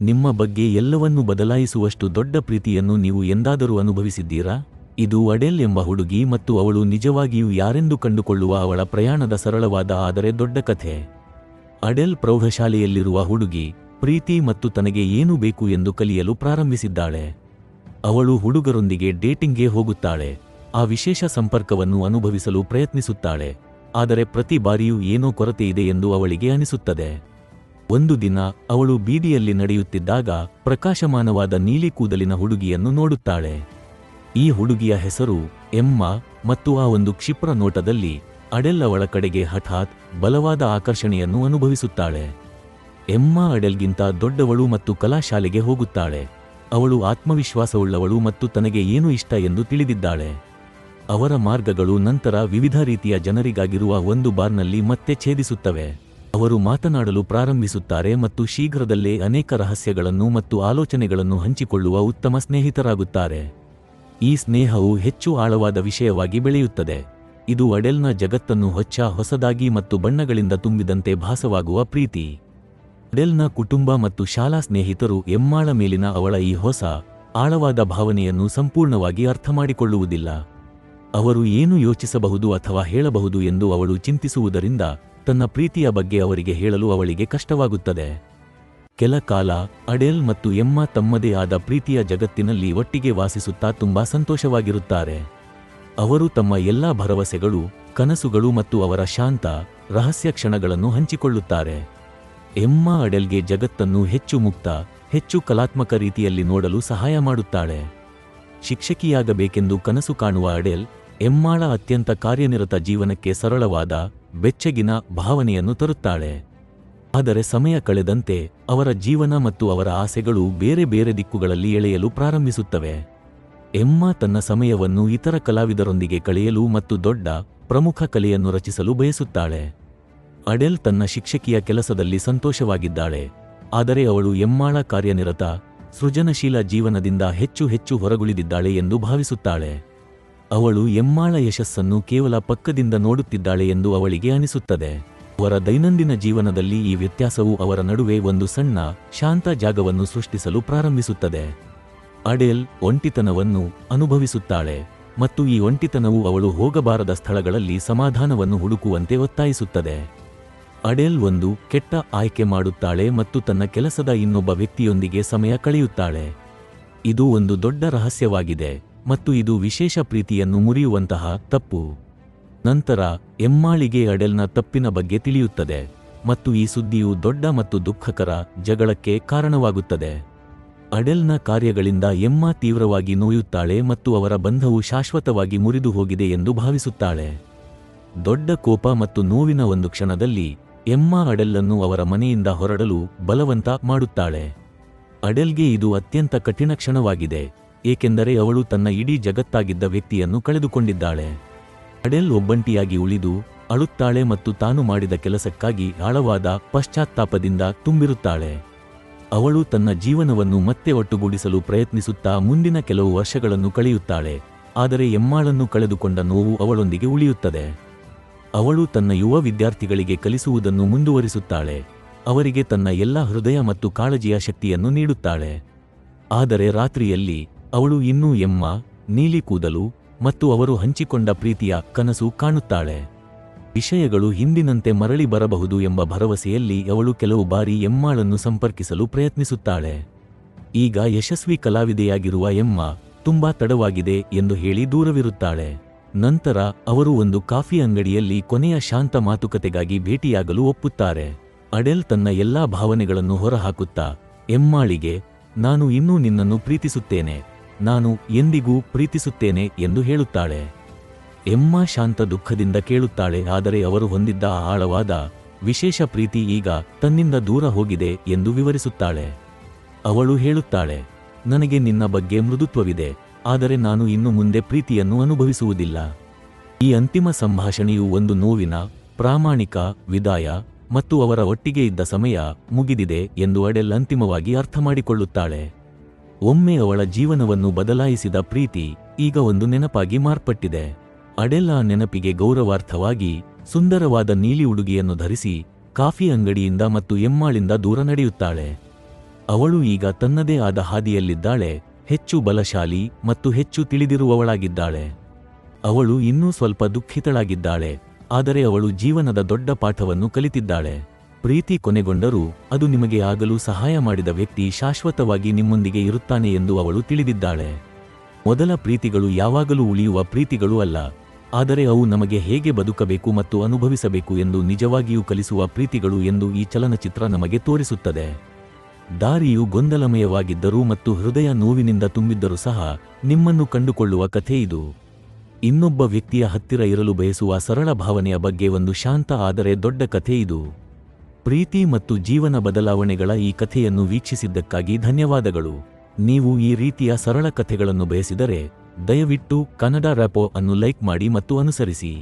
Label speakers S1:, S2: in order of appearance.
S1: ನಿಮ್ಮ ಬಗ್ಗೆ ಎಲ್ಲವನ್ನೂ ಬದಲಾಯಿಸುವಷ್ಟು ದೊಡ್ಡ ಪ್ರೀತಿಯನ್ನು ನೀವು ಎಂದಾದರೂ ಅನುಭವಿಸಿದ್ದೀರಾ? ಇದು ಅಡೆಲ್ ಎಂಬ ಹುಡುಗಿ ಮತ್ತು ಅವಳು ನಿಜವಾಗಿಯೂ ಯಾರೆಂದು ಕಂಡುಕೊಳ್ಳುವ ಅವಳ ಪ್ರಯಾಣದ ಸರಳವಾದ ಆದರೆ ದೊಡ್ಡ ಕಥೆ. ಅಡೆಲ್ ಪ್ರೌಢಶಾಲೆಯಲ್ಲಿರುವ ಹುಡುಗಿ, ಪ್ರೀತಿ ಮತ್ತು ತನಗೆ ಏನು ಬೇಕು ಎಂದು ಕಲಿಯಲು ಪ್ರಾರಂಭಿಸಿದ್ದಾಳೆ. ಅವಳು ಹುಡುಗರೊಂದಿಗೆ ಡೇಟಿಂಗ್ಗೆ ಹೋಗುತ್ತಾಳೆ. ಆ ವಿಶೇಷ ಸಂಪರ್ಕವನ್ನು ಅನುಭವಿಸಲು ಪ್ರಯತ್ನಿಸುತ್ತಾಳೆ. ಆದರೆ ಪ್ರತಿ ಬಾರಿಯೂ ಏನೋ ಕೊರತೆಯಿದೆ ಎಂದು ಅವಳಿಗೆ ಅನಿಸುತ್ತದೆ. ಒಂದು ದಿನ ಅವಳು ಬೀದಿಯಲ್ಲಿ ನಡೆಯುತ್ತಿದ್ದಾಗ ಪ್ರಕಾಶಮಾನವಾದ ನೀಲಿ ಕೂದಲಿನ ಹುಡುಗಿಯನ್ನು ನೋಡುತ್ತಾಳೆ. ಈ ಹುಡುಗಿಯ ಹೆಸರು ಎಮ್ಮ ಮತ್ತು ಆ ಒಂದು ಕ್ಷಿಪ್ರ ನೋಟದಲ್ಲಿ ಅಡೆಲ್ ಅವಳ ಕಡೆಗೆ ಹಠಾತ್ ಬಲವಾದ ಆಕರ್ಷಣೆಯನ್ನು ಅನುಭವಿಸುತ್ತಾಳೆ. ಎಮ್ಮ ಅಡೆಲ್ಗಿಂತ ದೊಡ್ಡವಳು ಮತ್ತು ಕಲಾಶಾಲೆಗೆ ಹೋಗುತ್ತಾಳೆ. ಅವಳು ಆತ್ಮವಿಶ್ವಾಸವುಳ್ಳವಳು ಮತ್ತು ತನಗೆ ಏನು ಇಷ್ಟ ಎಂದು ತಿಳಿದಿದ್ದಾಳೆ. ಅವರ ಮಾರ್ಗಗಳು ನಂತರ ವಿವಿಧ ರೀತಿಯ ಜನರಿಗಾಗಿರುವ ಒಂದು ಬಾರ್ನಲ್ಲಿ ಮತ್ತೆ ಛೇದಿಸುತ್ತವೆ. ಅವರು ಮಾತನಾಡಲು ಪ್ರಾರಂಭಿಸುತ್ತಾರೆ ಮತ್ತು ಶೀಘ್ರದಲ್ಲೇ ಅನೇಕ ರಹಸ್ಯಗಳನ್ನು ಮತ್ತು ಆಲೋಚನೆಗಳನ್ನು ಹಂಚಿಕೊಳ್ಳುವ ಉತ್ತಮ ಸ್ನೇಹಿತರಾಗುತ್ತಾರೆ. ಈ ಸ್ನೇಹವು ಹೆಚ್ಚು ಆಳವಾದ ವಿಷಯವಾಗಿ ಬೆಳೆಯುತ್ತದೆ. ಇದು ಅಡೆಲ್ನ ಜಗತ್ತನ್ನು ಹೊಚ್ಚ, ಹೊಸದಾಗಿ ಮತ್ತು ಬಣ್ಣಗಳಿಂದ ತುಂಬಿದಂತೆ ಭಾಸವಾಗುವ ಪ್ರೀತಿ. ಅಡೆಲ್ನ ಕುಟುಂಬ ಮತ್ತು ಶಾಲಾ ಸ್ನೇಹಿತರು ಎಮ್ಮಾಳ ಮೇಲಿನ ಅವಳ ಈ ಹೊಸ, ಆಳವಾದ ಭಾವನೆಯನ್ನು ಸಂಪೂರ್ಣವಾಗಿ ಅರ್ಥಮಾಡಿಕೊಳ್ಳುವುದಿಲ್ಲ. ಅವರು ಏನು ಯೋಚಿಸಬಹುದು ಅಥವಾ ಹೇಳಬಹುದು ಎಂದು ಅವಳು ಚಿಂತಿಸುವುದರಿಂದ ತನ್ನ ಪ್ರೀತಿಯ ಬಗ್ಗೆ ಅವರಿಗೆ ಹೇಳಲು ಅವಳಿಗೆ ಕಷ್ಟವಾಗುತ್ತದೆ. ಕೆಲ ಕಾಲ ಅಡೆಲ್ ಮತ್ತು ಎಮ್ಮ ತಮ್ಮದೇ ಆದ ಪ್ರೀತಿಯ ಜಗತ್ತಿನಲ್ಲಿ ಒಟ್ಟಿಗೆ ವಾಸಿಸುತ್ತಾ ತುಂಬಾ ಸಂತೋಷವಾಗಿರುತ್ತಾರೆ. ಅವರು ತಮ್ಮ ಎಲ್ಲಾ ಭರವಸೆಗಳು, ಕನಸುಗಳು ಮತ್ತು ಅವರ ಶಾಂತ, ರಹಸ್ಯ ಕ್ಷಣಗಳನ್ನು ಹಂಚಿಕೊಳ್ಳುತ್ತಾರೆ. ಎಮ್ಮ ಅಡೆಲ್ಗೆ ಜಗತ್ತನ್ನು ಹೆಚ್ಚು ಮುಕ್ತ, ಹೆಚ್ಚು ಕಲಾತ್ಮಕ ರೀತಿಯಲ್ಲಿ ನೋಡಲು ಸಹಾಯ ಮಾಡುತ್ತಾಳೆ. ಶಿಕ್ಷಕಿಯಾಗಬೇಕೆಂದು ಕನಸು ಕಾಣುವ ಅಡೆಲ್, ಎಮ್ಮಾಳ ಅತ್ಯಂತ ಕಾರ್ಯನಿರತ ಜೀವನಕ್ಕೆ ಸರಳವಾದ ಬೆಚ್ಚಗಿನ ಭಾವನೆಯನ್ನು ತರುತ್ತಾಳೆ. ಆದರೆ ಸಮಯ ಕಳೆದಂತೆ ಅವರ ಜೀವನ ಮತ್ತು ಅವರ ಆಸೆಗಳು ಬೇರೆ ಬೇರೆ ದಿಕ್ಕುಗಳಲ್ಲಿ ಎಳೆಯಲು ಪ್ರಾರಂಭಿಸುತ್ತವೆ. ಎಮ್ಮಾ ತನ್ನ ಸಮಯವನ್ನು ಇತರ ಕಲಾವಿದರೊಂದಿಗೆ ಕಳೆಯಲು ಮತ್ತು ದೊಡ್ಡ, ಪ್ರಮುಖ ಕಲೆಯನ್ನು ರಚಿಸಲು ಬಯಸುತ್ತಾಳೆ. ಅಡೆಲ್ ತನ್ನ ಶಿಕ್ಷಕಿಯ ಕೆಲಸದಲ್ಲಿ ಸಂತೋಷವಾಗಿದ್ದಾಳೆ. ಆದರೆ ಅವಳು ಎಮ್ಮಾಳ ಕಾರ್ಯನಿರತ, ಸೃಜನಶೀಲ ಜೀವನದಿಂದ ಹೆಚ್ಚು ಹೆಚ್ಚು ಹೊರಗುಳಿದಿದ್ದಾಳೆ ಎಂದು ಭಾವಿಸುತ್ತಾಳೆ. ಅವಳು ಎಮ್ಮಾಳ ಯಶಸ್ಸನ್ನು ಕೇವಲ ಪಕ್ಕದಿಂದ ನೋಡುತ್ತಿದ್ದಾಳೆ ಎಂದು ಅವಳಿಗೆ ಅನಿಸುತ್ತದೆ. ಅವರ ದೈನಂದಿನ ಜೀವನದಲ್ಲಿ ಈ ವ್ಯತ್ಯಾಸವು ಅವರ ನಡುವೆ ಒಂದು ಸಣ್ಣ, ಶಾಂತ ಜಾಗವನ್ನು ಸೃಷ್ಟಿಸಲು ಪ್ರಾರಂಭಿಸುತ್ತದೆ. ಅಡೇಲ್ ಒಂಟಿತನವನ್ನು ಅನುಭವಿಸುತ್ತಾಳೆ ಮತ್ತು ಈ ಒಂಟಿತನವು ಅವಳು ಹೋಗಬಾರದ ಸ್ಥಳಗಳಲ್ಲಿ ಸಮಾಧಾನವನ್ನು ಹುಡುಕುವಂತೆ ಒತ್ತಾಯಿಸುತ್ತದೆ. ಅಡೇಲ್ ಒಂದು ಕೆಟ್ಟ ಆಯ್ಕೆ ಮಾಡುತ್ತಾಳೆ ಮತ್ತು ತನ್ನ ಕೆಲಸದ ಇನ್ನೊಬ್ಬ ವ್ಯಕ್ತಿಯೊಂದಿಗೆ ಸಮಯ ಕಳೆಯುತ್ತಾಳೆ. ಇದು ಒಂದು ದೊಡ್ಡ ರಹಸ್ಯವಾಗಿದೆ. ಮತ್ತು ಇದು ವಿಶೇಷ ಪ್ರೀತಿಯನ್ನು ಮುರಿಯುವಂತಹ ತಪ್ಪು. ನಂತರ, ಎಮ್ಮಾಳಿಗೆ ಅಡೆಲ್ನ ತಪ್ಪಿನ ಬಗ್ಗೆ ತಿಳಿಯುತ್ತದೆ ಮತ್ತು ಈ ಸುದ್ದಿಯು ದೊಡ್ಡ ಮತ್ತು ದುಃಖಕರ ಜಗಳಕ್ಕೆ ಕಾರಣವಾಗುತ್ತದೆ. ಅಡೆಲ್ನ ಕಾರ್ಯಗಳಿಂದ ಎಮ್ಮ ತೀವ್ರವಾಗಿ ನೋಯುತ್ತಾಳೆ ಮತ್ತು ಅವರ ಬಂಧವು ಶಾಶ್ವತವಾಗಿ ಮುರಿದು ಹೋಗಿದೆ ಎಂದು ಭಾವಿಸುತ್ತಾಳೆ. ದೊಡ್ಡ ಕೋಪ ಮತ್ತು ನೋವಿನ ಒಂದು ಕ್ಷಣದಲ್ಲಿ, ಎಮ್ಮ ಅಡೆಲ್ಲನ್ನು ಅವರ ಮನೆಯಿಂದ ಹೊರಡಲು ಬಲವಂತ ಮಾಡುತ್ತಾಳೆ. ಅಡೆಲ್ಗೆ ಇದು ಅತ್ಯಂತ ಕಠಿಣ ಕ್ಷಣವಾಗಿದೆ. ಏಕೆಂದರೆ ಅವಳು ತನ್ನ ಇಡೀ ಜಗತ್ತಾಗಿದ್ದ ವ್ಯಕ್ತಿಯನ್ನು ಕಳೆದುಕೊಂಡಿದ್ದಾಳೆ. ಅಡೆಲ್ ಒಬ್ಬಂಟಿಯಾಗಿ ಉಳಿದು, ಅಳುತ್ತಾಳೆ ಮತ್ತು ತಾನು ಮಾಡಿದ ಕೆಲಸಕ್ಕಾಗಿ ಆಳವಾದ ಪಶ್ಚಾತ್ತಾಪದಿಂದ ತುಂಬಿರುತ್ತಾಳೆ. ಅವಳು ತನ್ನ ಜೀವನವನ್ನು ಮತ್ತೆ ಒಟ್ಟುಗೂಡಿಸಲು ಪ್ರಯತ್ನಿಸುತ್ತಾ ಮುಂದಿನ ಕೆಲವು ವರ್ಷಗಳನ್ನು ಕಳೆಯುತ್ತಾಳೆ, ಆದರೆ ಎಮ್ಮಾಳನ್ನು ಕಳೆದುಕೊಂಡ ನೋವು ಅವಳೊಂದಿಗೆ ಉಳಿಯುತ್ತದೆ. ಅವಳು ತನ್ನ ಯುವ ವಿದ್ಯಾರ್ಥಿಗಳಿಗೆ ಕಲಿಸುವುದನ್ನು ಮುಂದುವರಿಸುತ್ತಾಳೆ, ಅವರಿಗೆ ತನ್ನ ಎಲ್ಲ ಹೃದಯ ಮತ್ತು ಕಾಳಜಿಯ ಶಕ್ತಿಯನ್ನು ನೀಡುತ್ತಾಳೆ. ಆದರೆ ರಾತ್ರಿಯಲ್ಲಿ ಅವಳು ಇನ್ನೂ ಎಮ್ಮ, ನೀಲಿ ಕೂದಲು ಮತ್ತು ಅವರು ಹಂಚಿಕೊಂಡ ಪ್ರೀತಿಯ ಕನಸು ಕಾಣುತ್ತಾಳೆ. ವಿಷಯಗಳು ಹಿಂದಿನಂತೆ ಮರಳಿ ಬರಬಹುದು ಎಂಬ ಭರವಸೆಯಲ್ಲಿ ಅವಳು ಕೆಲವು ಬಾರಿ ಎಮ್ಮಾಳನ್ನು ಸಂಪರ್ಕಿಸಲು ಪ್ರಯತ್ನಿಸುತ್ತಾಳೆ. ಈಗ ಯಶಸ್ವಿ ಕಲಾವಿದೆಯಾಗಿರುವ ಎಮ್ಮ ತುಂಬಾ ತಡವಾಗಿದೆ ಎಂದು ಹೇಳಿ ದೂರವಿರುತ್ತಾಳೆ. ನಂತರ ಅವರು ಒಂದು ಕಾಫಿ ಅಂಗಡಿಯಲ್ಲಿ ಕೊನೆಯ ಶಾಂತ ಮಾತುಕತೆಗಾಗಿ ಭೇಟಿಯಾಗಲು ಒಪ್ಪುತ್ತಾರೆ. ಅಡೆಲ್ ತನ್ನ ಎಲ್ಲಾ ಭಾವನೆಗಳನ್ನು ಹೊರಹಾಕುತ್ತಾ, ಎಮ್ಮಾಳಿಗೆ, ನಾನು ಇನ್ನೂ ನಿನ್ನನ್ನು ಪ್ರೀತಿಸುತ್ತೇನೆ. ನಾನು ಎಂದಿಗೂ ಪ್ರೀತಿಸುತ್ತೇನೆ ಎಂದು ಹೇಳುತ್ತಾಳೆ. ಎಮ್ಮ ಶಾಂತ ದುಃಖದಿಂದ ಕೇಳುತ್ತಾಳೆ, ಆದರೆ ಅವರು ಹೊಂದಿದ್ದ ಆಳವಾದ ವಿಶೇಷ ಪ್ರೀತಿ ಈಗ ತನ್ನಿಂದ ದೂರ ಹೋಗಿದೆ ಎಂದು ವಿವರಿಸುತ್ತಾಳೆ. ಅವಳು ಹೇಳುತ್ತಾಳೆ, ನನಗೆ ನಿನ್ನ ಬಗ್ಗೆ ಮೃದುತ್ವವಿದೆ, ಆದರೆ ನಾನು ಇನ್ನು ಮುಂದೆ ಪ್ರೀತಿಯನ್ನು ಅನುಭವಿಸುವುದಿಲ್ಲ. ಈ ಅಂತಿಮ ಸಂಭಾಷಣೆಯು ಒಂದು ನೋವಿನ, ಪ್ರಾಮಾಣಿಕ, ವಿದಾಯ ಮತ್ತು ಅವರ ಒಟ್ಟಿಗೆ ಇದ್ದ ಸಮಯ ಮುಗಿದಿದೆ ಎಂದು ಅಡೆಲ್ ಅಂತಿಮವಾಗಿ ಅರ್ಥಮಾಡಿಕೊಳ್ಳುತ್ತಾಳೆ. ಒಮ್ಮೆ ಅವಳ ಜೀವನವನ್ನು ಬದಲಾಯಿಸಿದ ಪ್ರೀತಿ ಈಗ ಒಂದು ನೆನಪಾಗಿ ಮಾರ್ಪಟ್ಟಿದೆ. ಅಡೆಲ್ಲ ನೆನಪಿಗೆ ಗೌರವಾರ್ಥವಾಗಿ ಸುಂದರವಾದ ನೀಲಿ ಉಡುಗೆಯನ್ನು ಧರಿಸಿ ಕಾಫಿ ಅಂಗಡಿಯಿಂದ ಮತ್ತು ಎಮ್ಮಾಳಿಂದ ದೂರ ನಡೆಯುತ್ತಾಳೆ. ಅವಳು ಈಗ ತನ್ನದೇ ಆದ ಹಾದಿಯಲ್ಲಿದ್ದಾಳೆ, ಹೆಚ್ಚು ಬಲಶಾಲಿ ಮತ್ತು ಹೆಚ್ಚು ತಿಳಿದಿರುವವಳಾಗಿದ್ದಾಳೆ. ಅವಳು ಇನ್ನೂ ಸ್ವಲ್ಪ ದುಃಖಿತಳಾಗಿದ್ದಾಳೆ, ಆದರೆ ಅವಳು ಜೀವನದ ದೊಡ್ಡ ಪಾಠವನ್ನು ಕಲಿತಿದ್ದಾಳೆ. ಪ್ರೀತಿ ಕೊನೆಗೊಂಡರೂ ಅದು ನಿಮಗೆ ಆಗಲು ಸಹಾಯ ಮಾಡಿದ ವ್ಯಕ್ತಿ ಶಾಶ್ವತವಾಗಿ ನಿಮ್ಮೊಂದಿಗೆ ಇರುತ್ತಾನೆ ಎಂದು ಅವಳು ತಿಳಿದಿದ್ದಾಳೆ. ಮೊದಲ ಪ್ರೀತಿಗಳು ಯಾವಾಗಲೂ ಉಳಿಯುವ ಪ್ರೀತಿಗಳು ಅಲ್ಲ, ಆದರೆ ಅವು ನಮಗೆ ಹೇಗೆ ಬದುಕಬೇಕು ಮತ್ತು ಅನುಭವಿಸಬೇಕು ಎಂದು ನಿಜವಾಗಿಯೂ ಕಲಿಸುವ ಪ್ರೀತಿಗಳು ಎಂದು ಈ ಚಲನಚಿತ್ರ ನಮಗೆ ತೋರಿಸುತ್ತದೆ. ದಾರಿಯು ಗೊಂದಲಮಯವಾಗಿದ್ದರೂ ಮತ್ತು ಹೃದಯ ನೋವಿನಿಂದ ತುಂಬಿದ್ದರೂ ಸಹ ನಿಮ್ಮನ್ನು ಕಂಡುಕೊಳ್ಳುವ ಕಥೆ ಇದು. ಇನ್ನೊಬ್ಬ ವ್ಯಕ್ತಿಯ ಹತ್ತಿರ ಇರಲು ಬಯಸುವ ಸರಳ ಭಾವನೆಯ ಬಗ್ಗೆ ಒಂದು ಶಾಂತ ಆದರೆ ದೊಡ್ಡ ಕಥೆ ಇದು. ಪ್ರೀತಿ ಮತ್ತು ಜೀವನ ಬದಲಾವಣೆಗಳ ಈ ಕಥೆಯನ್ನು ವೀಕ್ಷಿಸಿದ್ದಕ್ಕಾಗಿ ಧನ್ಯವಾದಗಳು. ನೀವು ಈ ರೀತಿಯ ಸರಳ ಕಥೆಗಳನ್ನು ಬಯಸಿದರೆ, ದಯವಿಟ್ಟು ಕನ್ನಡ ರ್ಯಾಪೋ ಅನ್ನು ಲೈಕ್ ಮಾಡಿ ಮತ್ತು ಅನುಸರಿಸಿ.